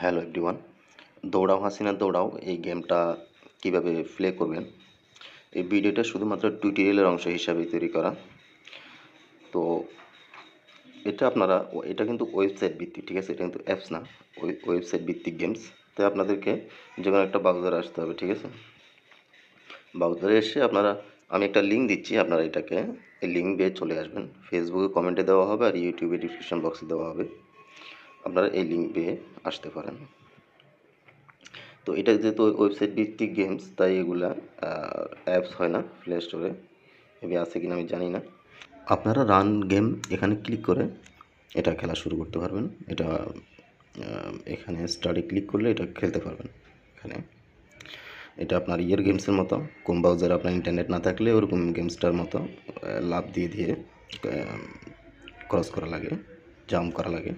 Hello everyone, দৌড়াও হাসিনা, দৌড়াও। এই গেমটা কীভাবে প্লে করবেন? এই ভিডিওটা শুধুমাত্র টিউটোরিয়ালের অংশ হিসাবে তৈরি করা। তো এটা আপনারা, এটা কিন্তু ওয়েবসাইট ভিত্তিক, ঠিক আছে? এটা কিন্তু অ্যাপস না ওয়েবসাইট ভিত্তিক গেমস তাই আপনাদেরকে যে একটা ব্রাউজারে আসতে হবে, ঠিক আছে? ব্রাউজারে এসে আপনারা, আমি একটা লিঙ্ক দিচ্ছি, আপনারা এটাকে, এই লিঙ্ক দিয়ে চলে আসবেন। ফেসবুকে কমেন্টে দেওয়া হবে আর ইউটিউবে ডিসক্রিপশন বক্সে দেওয়া হবে। আপনারা এই লিঙ্ক পেয়ে আসতে পারেন। তো এটা যেহেতু ওয়েবসাইট ভিত্তিক গেমস তাই এগুলা অ্যাপস হয় না প্লে স্টোরে এবি আছে কিনা আমি জানি না। আপনারা রান গেম এখানে ক্লিক করে এটা খেলা শুরু করতে পারবেন। এটা এখানে স্টাডি ক্লিক করলে এটা খেলতে পারবেন এখানে। এটা আপনার ইয়ের গেমসের মতো কোন ব্রাউজারে আপনার ইন্টারনেট না থাকলে ওরকম গেমসটার মতো লাভ দিয়ে দিয়ে ক্রস করা লাগে জাম্প করা লাগে।